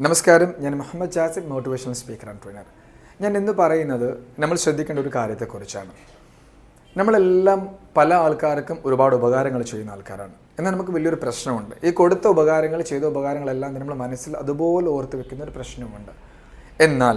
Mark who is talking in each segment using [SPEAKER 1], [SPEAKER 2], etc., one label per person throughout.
[SPEAKER 1] നമസ്കാരം. ഞാൻ Muhammad Jasim motivational speaker and trainer ഞാൻ ഇന്ന് പറയുന്നത് നമ്മൾ ശ്രദ്ധിക്കേണ്ട ഒരു കാര്യത്തെക്കുറിച്ചാണ്. നമ്മളെല്ലാം പല ആൾക്കാർക്കും ഒരുപാട് ഉപകാരങ്ങൾ ചെയ്യുന്ന ആൾക്കാരാണ്. എന്നാൽ നമുക്ക് വലിയൊരു പ്രശ്നമുണ്ട്. ഈ കൊടുത്ത ഉപകാരങ്ങൾ ചെയ്ത ഉപകാരങ്ങളെല്ലാം നമ്മൾ മനസ്സിൽ അതുപോലെ ഓർത്ത് വെക്കുന്ന ഒരു പ്രശ്നമുണ്ട്. എന്നാൽ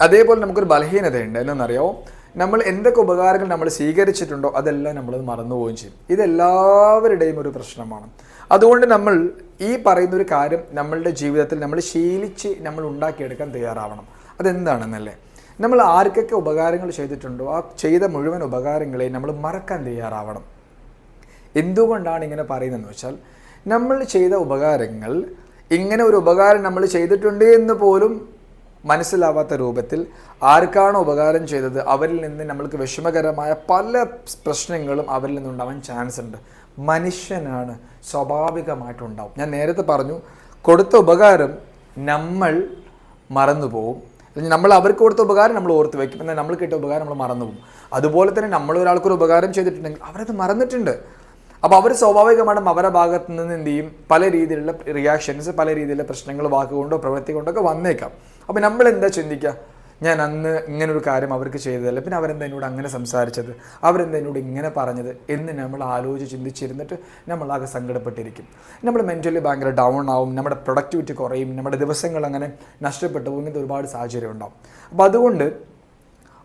[SPEAKER 1] അതേപോലെ നമുക്കൊരു ബലഹീനതയുണ്ട്. എന്നറിയാമോ നമ്മൾ എന്തൊക്കെ ഉപകാരങ്ങൾ നമ്മൾ സ്വീകരിച്ചിട്ടുണ്ടോ അതെല്ലാം നമ്മൾ മറന്നുപോവുകയും ചെയ്യും. ഇതെല്ലാവരുടെയും ഒരു പ്രശ്നമാണ്. അതുകൊണ്ട് നമ്മൾ ഈ പറയുന്ന ഒരു കാര്യം നമ്മളുടെ ജീവിതത്തിൽ നമ്മൾ ശീലിച്ച് നമ്മൾ ഉണ്ടാക്കിയെടുക്കാൻ തയ്യാറാവണം. അതെന്താണെന്നല്ലേ? നമ്മൾ ആർക്കൊക്കെ ഉപകാരങ്ങൾ ചെയ്തിട്ടുണ്ടോ ആ ചെയ്ത മുഴുവൻ ഉപകാരങ്ങളെ നമ്മൾ മറക്കാൻ തയ്യാറാവണം. എന്തുകൊണ്ടാണ് ഇങ്ങനെ പറയുന്നതെന്ന് വെച്ചാൽ നമ്മൾ ചെയ്ത ഉപകാരങ്ങൾ ഇങ്ങനെ ഒരു ഉപകാരം നമ്മൾ ചെയ്തിട്ടുണ്ട് എന്ന് പോലും മനസ്സിലാവാത്ത രൂപത്തിൽ ആർക്കാണ് ഉപകാരം ചെയ്തത് അവരിൽ നിന്ന് നമ്മൾക്ക് വിഷമകരമായ പല പ്രശ്നങ്ങളും അവരിൽ നിന്നുണ്ടാവാൻ ചാൻസ് ഉണ്ട് മനുഷ്യനാണ് സ്വാഭാവികമായിട്ടുണ്ടാവും. ഞാൻ നേരത്തെ പറഞ്ഞു കൊടുത്ത ഉപകാരം നമ്മൾ മറന്നുപോകും. അല്ലെങ്കിൽ നമ്മൾ അവർക്ക് കൊടുത്ത ഉപകാരം നമ്മൾ ഓർത്ത് വയ്ക്കും. എന്നാൽ നമ്മൾ കിട്ടിയ ഉപകാരം നമ്മൾ മറന്നുപോകും. അതുപോലെ തന്നെ നമ്മൾ ഒരാൾക്കൊരു ഉപകാരം ചെയ്തിട്ടുണ്ടെങ്കിൽ അവരത് മറന്നിട്ടുണ്ട്. അപ്പോൾ അവർ സ്വാഭാവികമായിട്ടും അവരുടെ ഭാഗത്ത് നിന്ന് എന്ത് ചെയ്യും? പല രീതിയിലുള്ള റിയാക്ഷൻസ് പല രീതിയിലുള്ള പ്രശ്നങ്ങൾ വാക്കുകൊണ്ടോ പ്രവൃത്തി കൊണ്ടോ ഒക്കെ വന്നേക്കാം. അപ്പോൾ നമ്മൾ എന്താ ചിന്തിക്കുക? ഞാൻ അന്ന് ഇങ്ങനെ ഒരു കാര്യം അവർക്ക് ചെയ്തതല്ല. പിന്നെ അവരെന്താ എന്നോട് അങ്ങനെ സംസാരിച്ചത്? അവരെന്താ എന്നോട് ഇങ്ങനെ പറഞ്ഞത്? എന്ന് നമ്മൾ ആലോചിച്ച് ചിന്തിച്ചിരുന്നിട്ട് നമ്മളാകെ സങ്കടപ്പെട്ടിരിക്കും. നമ്മൾ മെന്റലി ഭയങ്കര ഡൗൺ ആവും. നമ്മുടെ പ്രൊഡക്ടിവിറ്റി കുറയും. നമ്മുടെ ദിവസങ്ങൾ അങ്ങനെ നഷ്ടപ്പെട്ടു പോകും. ഇങ്ങനത്തെ ഒരുപാട് സാഹചര്യം ഉണ്ടാവും അപ്പോൾ അതുകൊണ്ട്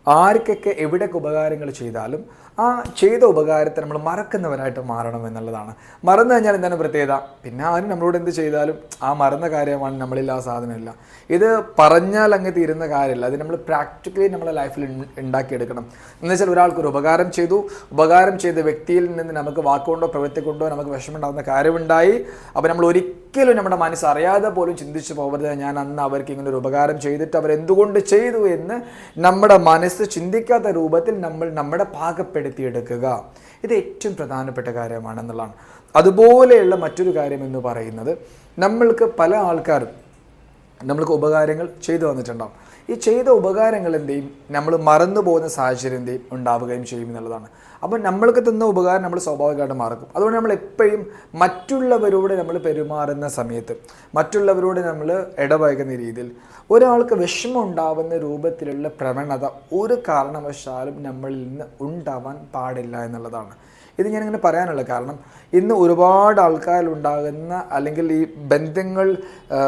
[SPEAKER 1] ആർക്കൊക്കെ എവിടെയൊക്കെ ഉപകാരങ്ങൾ ചെയ്താലും ആ ചെയ്ത ഉപകാരത്തെ നമ്മൾ മറക്കുന്നവരായിട്ട് മാറണം എന്നുള്ളതാണ്. മറന്നു കഴിഞ്ഞാൽ എന്താണ് പ്രത്യേകത? പിന്നെ ആരും നമ്മളോട് എന്ത് ചെയ്താലും ആ മറന്ന കാര്യമാണ് നമ്മളിൽ ആ സാധനമില്ല. ഇത് പറഞ്ഞാൽ അങ്ങ് തീരുന്ന കാര്യമല്ല. അത് നമ്മൾ പ്രാക്ടിക്കലി നമ്മളെ ലൈഫിൽ ഉണ്ടാക്കിയെടുക്കണം. എന്ന് വെച്ചാൽ ഒരാൾക്കൊരു ഉപകാരം ചെയ്തു. ഉപകാരം ചെയ്ത വ്യക്തിയിൽ നിന്ന് നമുക്ക് വാക്കുകൊണ്ടോ പ്രവൃത്തി കൊണ്ടോ നമുക്ക് വിഷമമുണ്ടാകുന്ന കാര്യമുണ്ടായി. അപ്പോൾ നമ്മൾ ഒരിക്കലും നമ്മുടെ മനസ്സ് അറിയാതെ പോലും ചിന്തിച്ചു പോകരുത്. ഞാൻ അന്ന് അവർക്ക് ഇങ്ങനെ ഒരു ഉപകാരം ചെയ്തിട്ട് അവർ എന്തുകൊണ്ട് ചെയ്തു എന്ന് നമ്മുടെ മനസ്സ് ചിന്തിക്കാത്ത രൂപത്തിൽ നമ്മൾ നമ്മുടെ പാകപ്പെടുത്തിയെടുക്കുക. ഇത് ഏറ്റവും പ്രധാനപ്പെട്ട കാര്യമാണെന്നുള്ളതാണ് അതുപോലെയുള്ള മറ്റൊരു കാര്യം എന്ന് പറയുന്നത് നമ്മൾക്ക് പല ആൾക്കാരും നമ്മൾക്ക് ഉപകാരങ്ങൾ ചെയ്തു വന്നിട്ടുണ്ടാവും ഈ ചെയ്ത ഉപകാരങ്ങൾ എന്തെയും നമ്മൾ മറന്നു പോകുന്ന സാഹചര്യം എന്തെയും ഉണ്ടാവുകയും ചെയ്യും എന്നുള്ളതാണ്. അപ്പോൾ നമ്മൾക്ക് തന്ന ഉപകാരം നമ്മൾ സ്വാഭാവികമായിട്ട് മറക്കും. അതുകൊണ്ട് നമ്മൾ എപ്പോഴും മറ്റുള്ളവരോട് നമ്മൾ പെരുമാറുന്ന സമയത്ത് മറ്റുള്ളവരോട് നമ്മൾ ഇടപഴകുന്ന രീതിയിൽ ഒരാൾക്ക് വിഷമം ഉണ്ടാവുന്ന രൂപത്തിലുള്ള പ്രവണത ഒരു കാരണവശാലും നമ്മളിൽ നിന്ന് ഉണ്ടാവാൻ പാടില്ല എന്നുള്ളതാണ്. ഇത് ഞാനിങ്ങനെ പറയാനുള്ള കാരണം ഇന്ന് ഒരുപാട് ആൾക്കാരിലുണ്ടാകുന്ന അല്ലെങ്കിൽ ഈ ബന്ധങ്ങൾ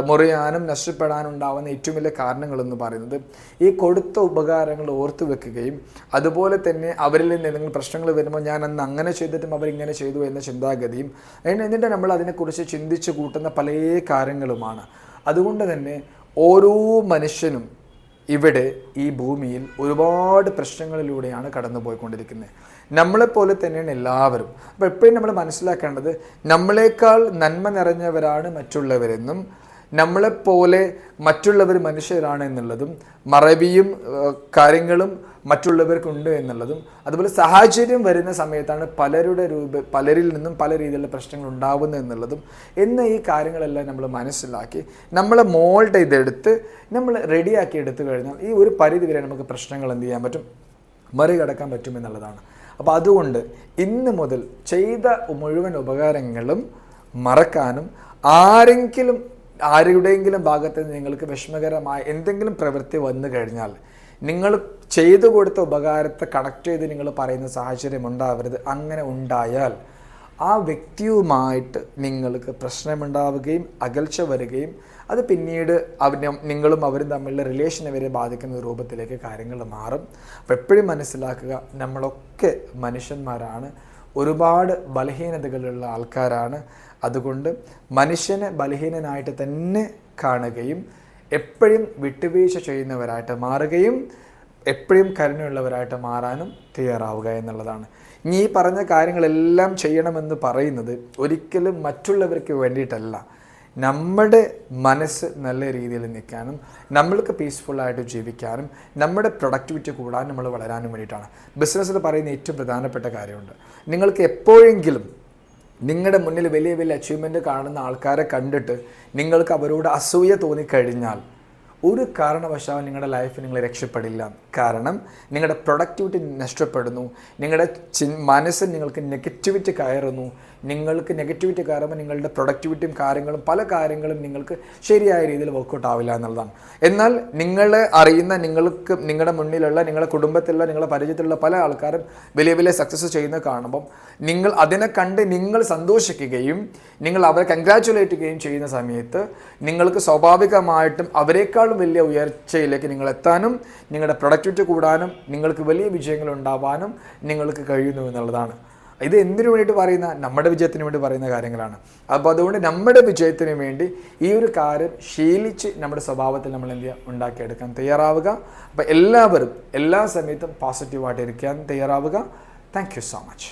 [SPEAKER 1] മുറിയാനും നഷ്ടപ്പെടാനും ഉണ്ടാകുന്ന ഏറ്റവും വലിയ കാരണങ്ങളെന്ന് പറയുന്നത് ഈ കൊടുത്ത ഉപകാരങ്ങൾ ഓർത്തു വെക്കുകയും അതുപോലെ തന്നെ അവരിൽ നിന്ന് എന്തെങ്കിലും പ്രശ്നങ്ങൾ വരുമ്പോൾ ഞാൻ അന്ന് അങ്ങനെ ചെയ്തിട്ടും അവരിങ്ങനെ ചെയ്തു എന്ന ചിന്താഗതിയും എന്നിട്ട് നമ്മൾ അതിനെക്കുറിച്ച് ചിന്തിച്ച് കൂട്ടുന്ന പല കാര്യങ്ങളുമാണ്. അതുകൊണ്ട് തന്നെ ഓരോ മനുഷ്യനും ഇവിടെ ഈ ഭൂമിയിൽ ഒരുപാട് പ്രശ്നങ്ങളിലൂടെയാണ് കടന്നു പോയിക്കൊണ്ടിരിക്കുന്നത് നമ്മളെപ്പോലെ തന്നെയാണ് എല്ലാവരും. അപ്പോൾ എപ്പോഴും നമ്മൾ മനസ്സിലാക്കേണ്ടത് നമ്മളെക്കാൾ നന്മ നിറഞ്ഞവരാണ് മറ്റുള്ളവരെന്നും നമ്മളെപ്പോലെ മറ്റുള്ളവർ മനുഷ്യരാണ് എന്നുള്ളതും മറവിയും കാര്യങ്ങളും മറ്റുള്ളവർക്കുണ്ട് എന്നുള്ളതും അതുപോലെ സാഹചര്യം വരുന്ന സമയത്താണ് പലരുടെ രൂപ പലരിൽ നിന്നും പല രീതിയിലുള്ള പ്രശ്നങ്ങൾ ഉണ്ടാവുന്നത് എന്നുള്ളതും എന്ന ഈ കാര്യങ്ങളെല്ലാം നമ്മൾ മനസ്സിലാക്കി നമ്മളെ മോൾഡ് ചെയ്തെടുത്ത് നമ്മൾ റെഡിയാക്കി എടുത്തു കഴിഞ്ഞാൽ ഈ ഒരു പരിധി വരെ നമുക്ക് പ്രശ്നങ്ങൾ എന്ത് ചെയ്യാൻ പറ്റും? മറികടക്കാൻ പറ്റുമെന്നുള്ളതാണ് അപ്പോൾ അതുകൊണ്ട് ഇന്ന് മുതൽ ചെയ്ത മുഴുവൻ ഉപകാരങ്ങളും മറക്കാനും ആരെങ്കിലും ആരുടെയെങ്കിലും ഭാഗത്ത് നിങ്ങൾക്ക് വിഷമകരമായ എന്തെങ്കിലും പ്രവൃത്തി വന്നു കഴിഞ്ഞാൽ നിങ്ങൾ ചെയ്തു കൊടുത്ത ഉപകാരത്തെ കണക്ട് ചെയ്ത് നിങ്ങൾ പറയുന്ന സാഹചര്യം ഉണ്ടാവരുത്. അങ്ങനെ ഉണ്ടായാൽ ആ വ്യക്തിയുമായിട്ട് നിങ്ങൾക്ക് പ്രശ്നമുണ്ടാവുകയും അകൽച്ച വരികയും അത് പിന്നീട് അവന് നിങ്ങളും അവരും തമ്മിലുള്ള റിലേഷനെ വരെ ബാധിക്കുന്ന രൂപത്തിലേക്ക് കാര്യങ്ങൾ മാറും. അപ്പോൾ എപ്പോഴും മനസ്സിലാക്കുക നമ്മളൊക്കെ മനുഷ്യന്മാരാണ്. ഒരുപാട് ബലഹീനതകളുള്ള ആൾക്കാരാണ്. അതുകൊണ്ട് മനുഷ്യനെ ബലഹീനനായിട്ട് തന്നെ കാണുകയും എപ്പോഴും വിട്ടുവീഴ്ച ചെയ്യുന്നവരായിട്ട് മാറുകയും എപ്പോഴും കരുണയുള്ളവരായിട്ട് മാറാനും തയ്യാറാവുക എന്നുള്ളതാണ്. ഇനി ഈ പറഞ്ഞ കാര്യങ്ങളെല്ലാം ചെയ്യണമെന്ന് പറയുന്നത് ഒരിക്കലും മറ്റുള്ളവർക്ക് വേണ്ടിയിട്ടല്ല. നമ്മുടെ മനസ്സ് നല്ല രീതിയിൽ നിൽക്കാനും നമ്മൾക്ക് പീസ്ഫുള്ളായിട്ട് ജീവിക്കാനും നമ്മുടെ പ്രൊഡക്ടിവിറ്റി കൂടാനും നമ്മൾ വളരാനും വേണ്ടിയിട്ടാണ്. ബിസിനസ്സിൽ പറയുന്ന ഏറ്റവും പ്രധാനപ്പെട്ട കാര്യമുണ്ട്. നിങ്ങൾക്ക് എപ്പോഴെങ്കിലും നിങ്ങളുടെ മുന്നിൽ വലിയ വലിയ അച്ചീവ്മെന്റ് കാണുന്ന ആൾക്കാരെ കണ്ടിട്ട് നിങ്ങൾക്ക് അവരോട് അസൂയ തോന്നിക്കഴിഞ്ഞാൽ ഒരു കാരണവശാലും നിങ്ങളുടെ ലൈഫ് നിങ്ങൾ രക്ഷപ്പെടില്ല. കാരണം നിങ്ങളുടെ പ്രൊഡക്ടിവിറ്റി നഷ്ടപ്പെടുന്നു. നിങ്ങളുടെ ചി മനസ്സിൽ നിങ്ങൾക്ക് നെഗറ്റിവിറ്റി കയറുന്നു. നിങ്ങൾക്ക് നെഗറ്റിവിറ്റി കയറുമ്പോൾ നിങ്ങളുടെ പ്രൊഡക്ടിവിറ്റിയും കാര്യങ്ങളും പല കാര്യങ്ങളും നിങ്ങൾക്ക് ശരിയായ രീതിയിൽ വർക്കൗട്ട് ആവില്ല എന്നുള്ളതാണ്. എന്നാൽ നിങ്ങളെ അറിയുന്ന നിങ്ങൾക്ക് നിങ്ങളുടെ മുന്നിലുള്ള നിങ്ങളുടെ കുടുംബത്തിലുള്ള നിങ്ങളുടെ പരിചയത്തിലുള്ള പല ആൾക്കാരും വലിയ വലിയ സക്സസ് ചെയ്യുന്നത് കാണുമ്പം നിങ്ങൾ അതിനെ കണ്ട് നിങ്ങൾ സന്തോഷിക്കുകയും നിങ്ങൾ അവരെ കൺഗ്രാറ്റുലേറ്റ് ചെയ്യുകയും ചെയ്യുന്ന സമയത്ത് നിങ്ങൾക്ക് സ്വാഭാവികമായിട്ടും അവരെക്കാളും വലിയ ഉയർച്ചയിലേക്ക് നിങ്ങൾ എത്താനും നിങ്ങളുടെ പ്രൊഡക്ടിവിറ്റി കൂടാനും നിങ്ങൾക്ക് വലിയ വിജയങ്ങൾ ഉണ്ടാവാനും നിങ്ങൾക്ക് കഴിയുന്നു എന്നുള്ളതാണ്. ഇത് എന്തിനു വേണ്ടിയിട്ട് പറയുന്ന? നമ്മുടെ വിജയത്തിന് വേണ്ടി പറയുന്ന കാര്യങ്ങളാണ്. അപ്പോൾ അതുകൊണ്ട് നമ്മുടെ വിജയത്തിന് വേണ്ടി ഈ ഒരു കാര്യം ശീലിച്ച് നമ്മുടെ സ്വഭാവത്തിൽ നമ്മൾ എന്ത് ചെയ്യുക? ഉണ്ടാക്കിയെടുക്കാൻ തയ്യാറാവുക. അപ്പോൾ എല്ലാവരും എല്ലാ സമയത്തും പോസിറ്റീവായിട്ട് ഇരിക്കാൻ തയ്യാറാവുക. Thank you so much